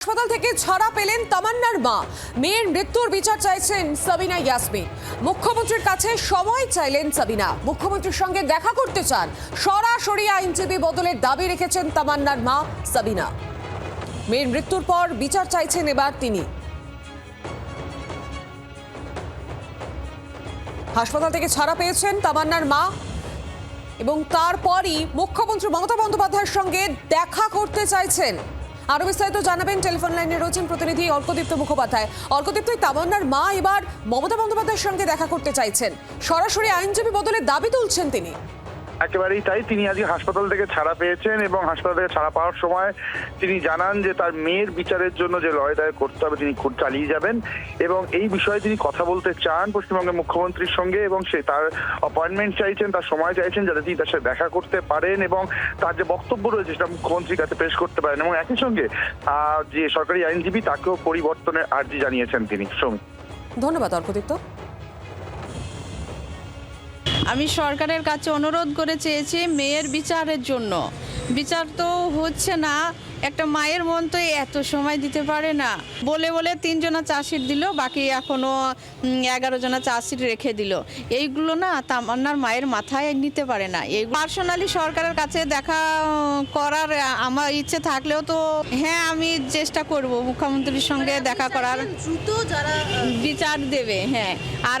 হাসপাতাল থেকে ছাড়া পেলেন তামান্নার মা। মেয়ের মৃত্যুর বিচার চাইছেন সাবিনা ইয়াসমিন। মুখ্যমন্ত্রীর কাছে সময় চাইলেন সাবিনা। মুখ্যমন্ত্রীর সঙ্গে দেখা করতে চান। সরাসরি আইনজীবী বদলের দাবি রেখেছেন তামান্নার মা সাবিনা। মেয়ের মৃত্যুর পর বিচার চাইছেন এবার তিনি। হাসপাতাল থেকে ছাড়া পেয়েছেন তামান্নার মা এবং তারপরই মুখ্যমন্ত্রী মমতা বন্দ্যোপাধ্যায়ের সঙ্গে দেখা করতে চাইছেন আরও বিস্তারিত জানাবেন টেলিফোন লাইনে রয়েছেন প্রতিনিধি অর্কদীপ্ত মুখোপাধ্যায়। অর্কদীপ্ত তামান্নার মা এবার মমতা বন্দ্যোপাধ্যায়ের সঙ্গে দেখা করতে চাইছেন। সরাসরি আইনজীবী বদলে দাবি তুলছেন তিনি। একেবারেই তাই। তিনি আজকে হাসপাতাল থেকে ছাড়া পেয়েছেন এবং হাসপাতাল থেকে ছাড়া পাওয়ার সময় তিনি জানান যে তার মেয়ের বিচারের জন্য যে লড়াই করতে হবে, তিনি খুব চালিয়ে যাবেন। এবং এই বিষয়ে তিনি কথা বলতে চান পশ্চিমবঙ্গের মুখ্যমন্ত্রীর সঙ্গে এবং সে তার অ্যাপয়েন্টমেন্ট চাইছেন, তার সময় চাইছেন যাতে তিনি তার সাথে দেখা করতে পারেন এবং তার যে বক্তব্য রয়েছে সেটা মুখ্যমন্ত্রীর কাছে পেশ করতে পারেন। এবং একই সঙ্গে যে সরকারি আইনজীবী, তাকেও পরিবর্তনের আর্জি জানিয়েছেন তিনি। শ্রমিক ধন্যবাদ অর্কদীপ্ত আমি সরকারের কাছে অনুরোধ করে চেয়েছি মেয়ের বিচারের জন্য। বিচার তো হচ্ছে না একটা মায়ের মন তো এত সময় দিতে পারে না। বলে বলে তিনজনা চাষির দিল বাকি এখনও এগারো জনা চাষির রেখে দিল। এইগুলো না তামান্নার মায়ের মাথায় নিতে পারে না। এই পার্সোনালি সরকারের কাছে দেখা করার আমার ইচ্ছে থাকলেও তো হ্যাঁ আমি চেষ্টা করব মুখ্যমন্ত্রীর সঙ্গে দেখা করার। দ্রুত যারা বিচার দেবে হ্যাঁ। আর